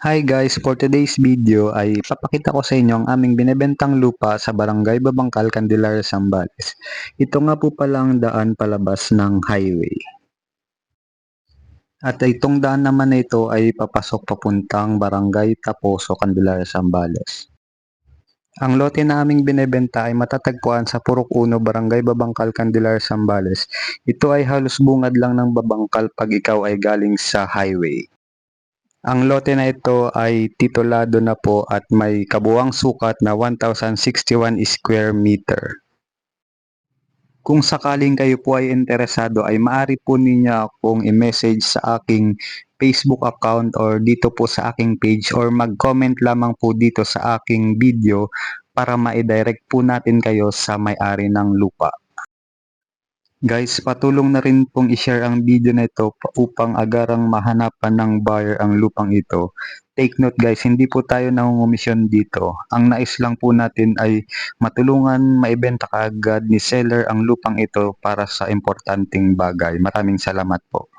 Hi guys, for today's video ay papakita ko sa inyo ang aming binebentang lupa sa Barangay Babangkal, Candelaria, Zambales. Ito nga po palang daan palabas ng highway. At itong daan naman na ito ay papasok papuntang Barangay Taposo, Candelaria, Zambales. Ang lote na aming binebenta ay matatagpuan sa Purok 1, Barangay Babangkal, Candelaria, Zambales. Ito ay halos bungad lang ng Babangkal pag ikaw ay galing sa highway. Ang lote na ito ay titulado na po at may kabuwang sukat na 1,061 square meter. Kung sakaling kayo po ay interesado ay maaari po ninyo akong i-message sa aking Facebook account or dito po sa aking page or mag-comment lamang po dito sa aking video para ma-direct po natin kayo sa may-ari ng lupa. Guys, patulong na rin pong i-share ang video na ito upang agarang mahanapan ng buyer ang lupang ito. Take note guys, hindi po tayo nangungumisyon dito. Ang nais lang po natin ay matulungan maibenta kaagad ni seller ang lupang ito para sa importanteng bagay. Maraming salamat po.